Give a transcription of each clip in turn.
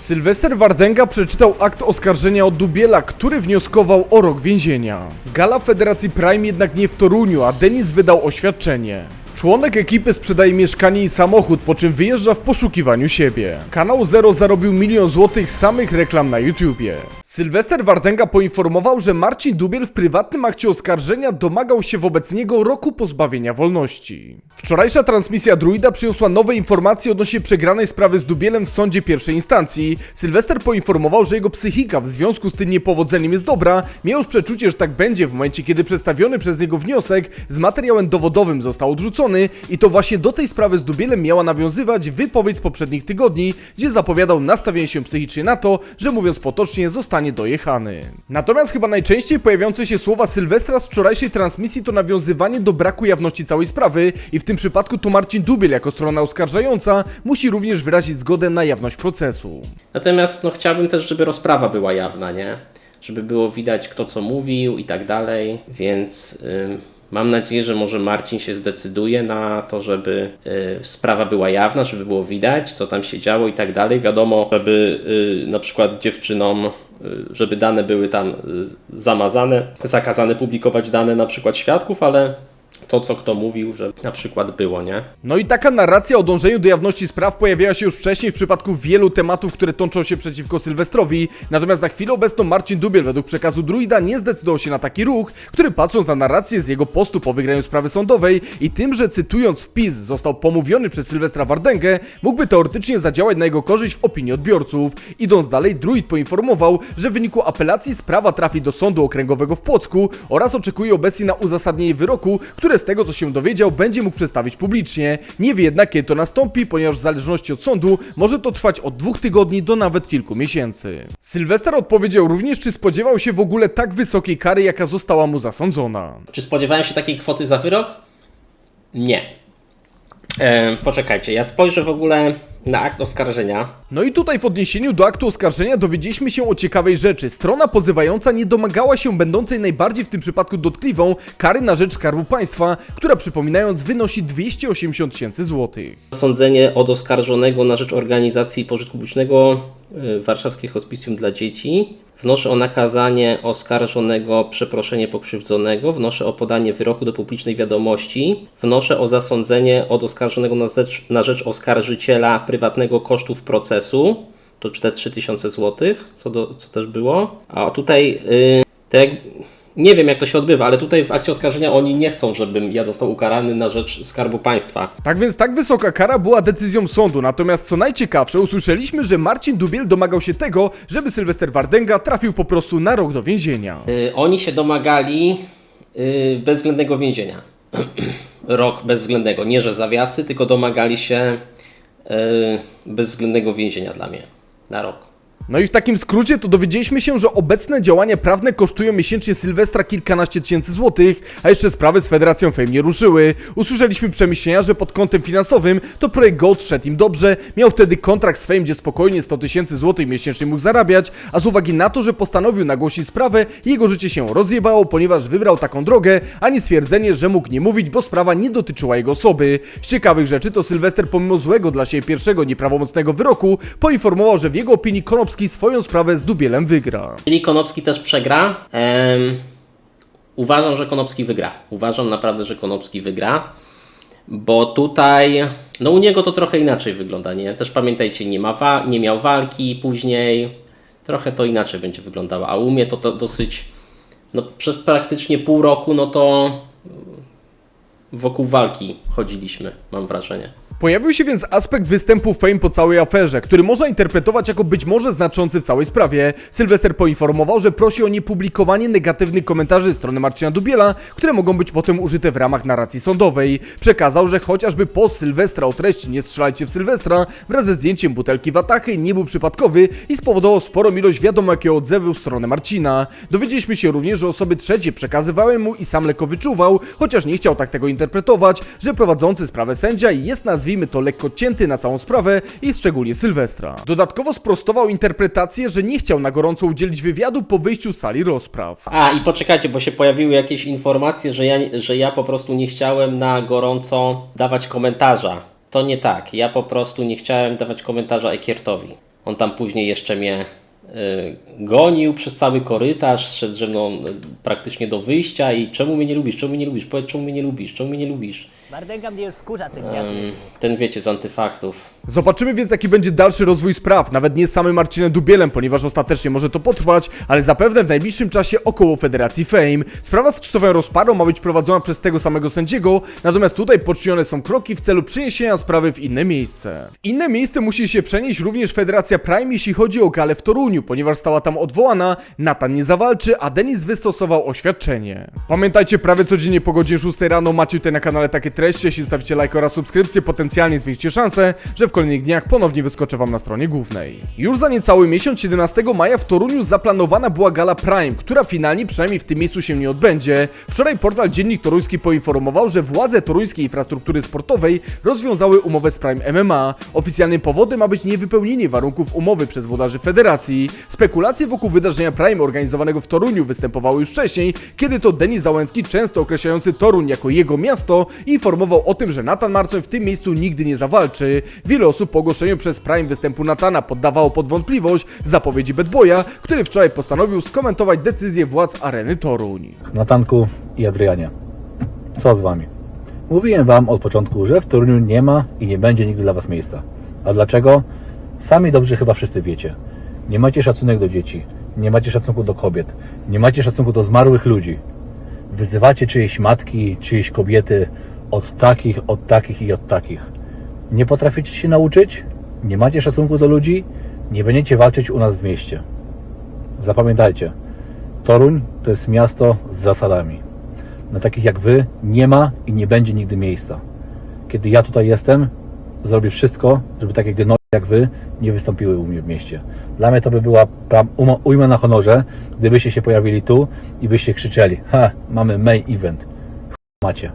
Sylwester Wardenga przeczytał akt oskarżenia od Dubiela, który wnioskował o rok więzienia. Gala Federacji Prime jednak nie w Toruniu, a Denis wydał oświadczenie. Członek ekipy sprzedaje mieszkanie i samochód, po czym wyjeżdża w poszukiwaniu siebie. Kanał Zero zarobił milion złotych samych reklam na YouTubie. Sylwester Wardenga poinformował, że Marcin Dubiel w prywatnym akcie oskarżenia domagał się wobec niego roku pozbawienia wolności. Wczorajsza transmisja Druida przyniosła nowe informacje odnośnie przegranej sprawy z Dubielem w sądzie pierwszej instancji. Sylwester poinformował, że jego psychika w związku z tym niepowodzeniem jest dobra, miał już przeczucie, że tak będzie w momencie, kiedy przedstawiony przez niego wniosek z materiałem dowodowym został odrzucony i to właśnie do tej sprawy z Dubielem miała nawiązywać wypowiedź z poprzednich tygodni, gdzie zapowiadał nastawienie się psychicznie na to, że mówiąc potocznie zostanie dojechany. Natomiast chyba najczęściej pojawiające się słowa Sylwestra z wczorajszej transmisji to nawiązywanie do braku jawności całej sprawy i w tym przypadku to Marcin Dubiel jako strona oskarżająca musi również wyrazić zgodę na jawność procesu. Natomiast no, chciałbym też, żeby rozprawa była jawna, nie? Żeby było widać, kto co mówił i tak dalej, więc ym, mam nadzieję, że może Marcin się zdecyduje na to, żeby y, sprawa była jawna, żeby było widać, co tam się działo i tak dalej. Wiadomo, żeby y, na przykład dziewczynom, żeby dane były tam y, zamazane, zakazane publikować dane na przykład świadków, ale to, co kto mówił, że na przykład było, nie? No i taka narracja o dążeniu do jawności spraw pojawiała się już wcześniej w przypadku wielu tematów, które tączą się przeciwko Sylwestrowi. Natomiast na chwilę obecną Marcin Dubiel według przekazu Druida nie zdecydował się na taki ruch, który patrząc na narrację z jego postu po wygraniu sprawy sądowej i tym, że cytując wpis został pomówiony przez Sylwestra Wardęgę, mógłby teoretycznie zadziałać na jego korzyść w opinii odbiorców. Idąc dalej, Druid poinformował, że w wyniku apelacji sprawa trafi do sądu okręgowego w Płocku oraz oczekuje obecnie na uzasadnienie wyroku, które z tego co się dowiedział będzie mógł przedstawić publicznie. Nie wie jednak kiedy to nastąpi, ponieważ w zależności od sądu może to trwać od dwóch tygodni do nawet kilku miesięcy. Sylwester odpowiedział również, czy spodziewał się w ogóle tak wysokiej kary, jaka została mu zasądzona. Czy spodziewałem się takiej kwoty za wyrok? Nie. E, poczekajcie, ja spojrzę w ogóle na akt oskarżenia. No i tutaj w odniesieniu do aktu oskarżenia dowiedzieliśmy się o ciekawej rzeczy. Strona pozywająca nie domagała się będącej najbardziej w tym przypadku dotkliwą kary na rzecz Skarbu Państwa, która przypominając wynosi 280 tysięcy złotych. Sądzenie od oskarżonego na rzecz organizacji pożytku publicznego y, Warszawskie Hospicjum dla Dzieci. Wnoszę o nakazanie oskarżonego przeproszenie pokrzywdzonego. Wnoszę o podanie wyroku do publicznej wiadomości. Wnoszę o zasądzenie od oskarżonego na rzecz, na rzecz oskarżyciela prywatnego kosztów procesu. To te 3000 zł, co, do, co też było. A tutaj y, tak jak, nie wiem jak to się odbywa, ale tutaj w akcie oskarżenia oni nie chcą, żebym ja został ukarany na rzecz Skarbu Państwa. Tak więc tak wysoka kara była decyzją sądu, natomiast co najciekawsze, usłyszeliśmy, że Marcin Dubiel domagał się tego, żeby Sylwester Wardęga trafił po prostu na rok do więzienia. Y, oni się domagali y, bezwzględnego więzienia. Rok bezwzględnego. Nie, że zawiasy, tylko domagali się y, bezwzględnego więzienia dla mnie. Na rok. No i w takim skrócie to dowiedzieliśmy się, że obecne działania prawne kosztują miesięcznie Sylwestra kilkanaście tysięcy złotych, a jeszcze sprawy z Federacją Fame nie ruszyły. Usłyszeliśmy przemyślenia, że pod kątem finansowym to projekt Gold szedł im dobrze, miał wtedy kontrakt z Fame, gdzie spokojnie 100 tysięcy złotych miesięcznie mógł zarabiać, a z uwagi na to, że postanowił nagłosić sprawę, jego życie się rozjebało, ponieważ wybrał taką drogę, a nie stwierdzenie, że mógł nie mówić, bo sprawa nie dotyczyła jego osoby. Z ciekawych rzeczy to Sylwester pomimo złego dla siebie pierwszego nieprawomocnego wyroku, poinformował, że w jego opinii Konopski swoją sprawę z Dubielem wygra. Czyli Konopski też przegra. Em, uważam, że Konopski wygra. Uważam naprawdę, że Konopski wygra. Bo tutaj, no u niego to trochę inaczej wygląda, nie? Też pamiętajcie, nie, ma nie miał walki później. Trochę to inaczej będzie wyglądało. A u mnie to, to dosyć, no przez praktycznie pół roku, no to wokół walki chodziliśmy, mam wrażenie. Pojawił się więc aspekt występu Fame po całej aferze, który można interpretować jako być może znaczący w całej sprawie. Sylwester poinformował, że prosi o niepublikowanie negatywnych komentarzy strony Marcina Dubiela, które mogą być potem użyte w ramach narracji sądowej. Przekazał, że chociażby post Sylwestra o treści Nie strzelajcie w Sylwestra wraz ze zdjęciem butelki Watachy nie był przypadkowy i spowodował sporą ilość wiadomo jakiego odzewu w stronę Marcina. Dowiedzieliśmy się również, że osoby trzecie przekazywały mu i sam lekko wyczuwał, chociaż nie chciał tak tego interpretować, że prowadzący sprawę sędzia jest nazwijmy to lekko cięty na całą sprawę i szczególnie Sylwestra. Dodatkowo sprostował interpretację, że nie chciał na gorąco udzielić wywiadu po wyjściu z sali rozpraw. A i poczekajcie, bo się pojawiły jakieś informacje, że ja, że ja po prostu nie chciałem na gorąco dawać komentarza. To nie tak. Ja po prostu nie chciałem dawać komentarza Ekiertowi. On tam później jeszcze mnie gonił przez cały korytarz, szedł ze mną y, praktycznie do wyjścia i czemu mnie nie lubisz, czemu mnie nie lubisz, powiedz czemu mnie nie lubisz, czemu mnie nie lubisz. Bardęga mnie już wkurza ten dziad. Ten wiecie, z antyfaktów. Zobaczymy więc jaki będzie dalszy rozwój spraw, nawet nie z samym Marcinem Dubielem, ponieważ ostatecznie może to potrwać, ale zapewne w najbliższym czasie około Federacji Fame. Sprawa z Krzysztofem Rozparą ma być prowadzona przez tego samego sędziego, natomiast tutaj poczynione są kroki w celu przeniesienia sprawy w inne miejsce. W inne miejsce musi się przenieść również Federacja Prime, jeśli chodzi o galę w Toruniu, ponieważ stała tam odwołana, Natan nie zawalczy, a Denis wystosował oświadczenie. Pamiętajcie, prawie codziennie po godzinie 6 rano macie tutaj na kanale takie treści, jeśli stawicie like oraz subskrypcję, potencjalnie zwiększycie szansę, że w kolejnych dniach ponownie wyskoczę wam na stronie głównej. Już za niecały miesiąc, 17 maja w Toruniu zaplanowana była gala Prime, która finalnie przynajmniej w tym miejscu się nie odbędzie. Wczoraj portal Dziennik Toruński poinformował, że władze toruńskiej infrastruktury sportowej rozwiązały umowę z Prime MMA. Oficjalnym powodem ma być niewypełnienie warunków umowy przez włodarzy federacji. Spekulacje wokół wydarzenia Prime organizowanego w Toruniu występowały już wcześniej, kiedy to Denis Załęcki, często określający Toruń jako jego miasto, informował o tym, że Nathan Marcoń w tym miejscu nigdy nie zawalczy. Wiele osób po ogłoszeniu przez Prime występu Natana poddawało pod wątpliwość zapowiedzi Bad Boya, który wczoraj postanowił skomentować decyzję władz areny Toruń. Natanku i Adrianie. Co z wami? Mówiłem wam od początku, że w Toruniu nie ma i nie będzie nigdy dla was miejsca. A dlaczego? Sami dobrze chyba wszyscy wiecie. Nie macie szacunek do dzieci, nie macie szacunku do kobiet, nie macie szacunku do zmarłych ludzi. Wyzywacie czyjeś matki, czyjeś kobiety od takich, od takich i od takich. Nie potraficie się nauczyć? Nie macie szacunku do ludzi? Nie będziecie walczyć u nas w mieście. Zapamiętajcie, Toruń to jest miasto z zasadami. Na takich jak wy nie ma i nie będzie nigdy miejsca. Kiedy ja tutaj jestem, zrobię wszystko, żeby takie gnoje jak wy nie wystąpiły u mnie w mieście. Dla mnie to by była ujma na honorze, gdybyście się pojawili tu i byście krzyczeli ha, mamy main event. Macie.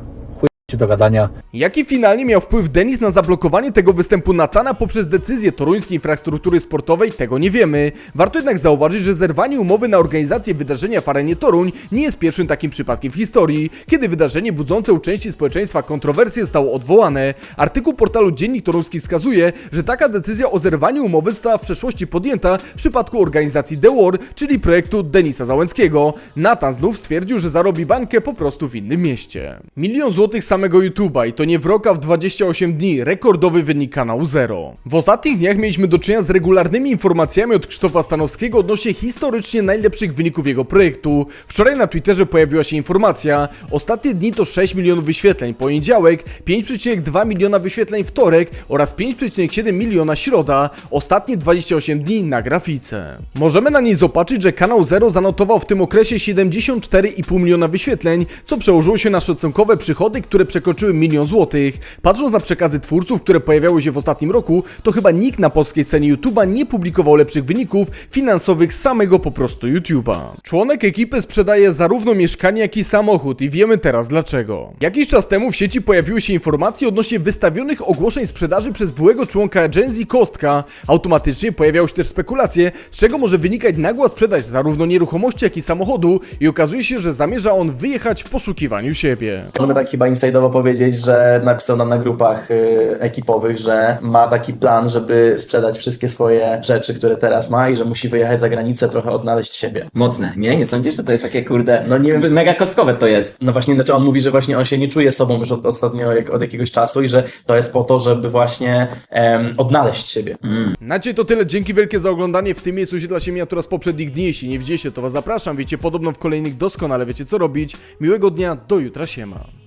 Macie do gadania, Jaki finalnie miał wpływ Denis na zablokowanie tego występu Natana poprzez decyzję toruńskiej infrastruktury sportowej, tego nie wiemy. Warto jednak zauważyć, że zerwanie umowy na organizację wydarzenia w arenie Toruń nie jest pierwszym takim przypadkiem w historii, kiedy wydarzenie budzące u części społeczeństwa kontrowersje zostało odwołane. Artykuł portalu Dziennik Toruński wskazuje, że taka decyzja o zerwaniu umowy została w przeszłości podjęta w przypadku organizacji The War, czyli projektu Denisa Załęckiego. Natan znów stwierdził, że zarobi bańkę po prostu w innym mieście. Milion złotych samego YouTube'a i to nie wroka w 28 dni, rekordowy wynik kanału Zero. W ostatnich dniach mieliśmy do czynienia z regularnymi informacjami od Krzysztofa Stanowskiego odnośnie historycznie najlepszych wyników jego projektu. Wczoraj na Twitterze pojawiła się informacja, ostatnie dni to 6 milionów wyświetleń poniedziałek, 5,2 miliona wyświetleń wtorek oraz 5,7 miliona środa, ostatnie 28 dni na grafice. Możemy na niej zobaczyć, że kanał Zero zanotował w tym okresie 74,5 miliona wyświetleń, co przełożyło się na szacunkowe przychody, które przekroczyły milion złotych. Patrząc na przekazy twórców, które pojawiały się w ostatnim roku, to chyba nikt na polskiej scenie YouTube'a nie publikował lepszych wyników finansowych samego po prostu YouTube'a. Członek ekipy sprzedaje zarówno mieszkanie, jak i samochód i wiemy teraz dlaczego. Jakiś czas temu w sieci pojawiły się informacje odnośnie wystawionych ogłoszeń sprzedaży przez byłego członka Gen Z Kostka. Automatycznie pojawiały się też spekulacje, z czego może wynikać nagła sprzedaż zarówno nieruchomości, jak i samochodu i okazuje się, że zamierza on wyjechać w poszukiwaniu siebie. Możemy tak chyba inside'owo powiedzieć, że napisał nam na grupach y, ekipowych, że ma taki plan, żeby sprzedać wszystkie swoje rzeczy, które teraz ma i że musi wyjechać za granicę, trochę odnaleźć siebie. Mocne. Nie, nie sądzisz, że to jest takie kurde. No nie wiem, czy- mega kostkowe to jest. No właśnie, znaczy on mówi, że właśnie on się nie czuje sobą już od, ostatnio jak, od jakiegoś czasu i że to jest po to, żeby właśnie em, odnaleźć siebie. Na dzisiaj to tyle, dzięki wielkie za oglądanie. W tym miejscu osiedla się miniatura z poprzednich dni. Jeśli nie widzieliście, to was zapraszam. Wiecie, podobno w kolejnych doskonale wiecie co robić. Miłego dnia, do jutra, siema.